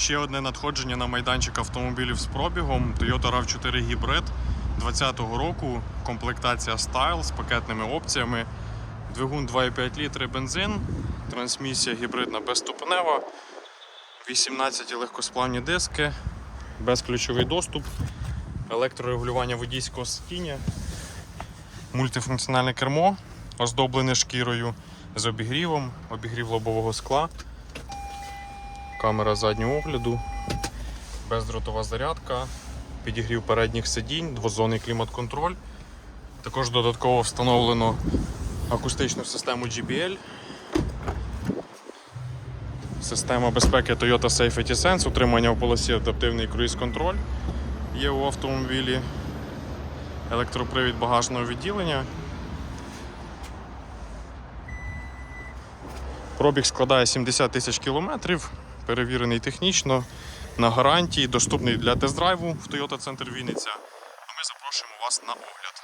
Ще одне надходження на майданчик автомобілів з пробігом. Toyota RAV4 Hybrid 2020 року. Комплектація Style з пакетними опціями. Двигун 2,5 літри бензин, трансмісія гібридна безступенева, 18 легкосплавні диски, безключовий доступ, електрорегулювання водійського сидіння, мультифункціональне кермо, оздоблене шкірою з обігрівом, обігрів лобового скла, камера заднього огляду, бездротова зарядка, підігрів передніх сидінь, двозонний клімат-контроль. Також додатково встановлено акустичну систему GBL. Система безпеки Toyota Safety Sense, утримання в полосі адаптивний круїз-контроль є у автомобілі, електропривід багажного відділення. Пробіг складає 70 тисяч кілометрів, перевірений технічно, на гарантії, доступний для тест-драйву в Toyota Центр Вінниця. Ми запрошуємо вас на огляд.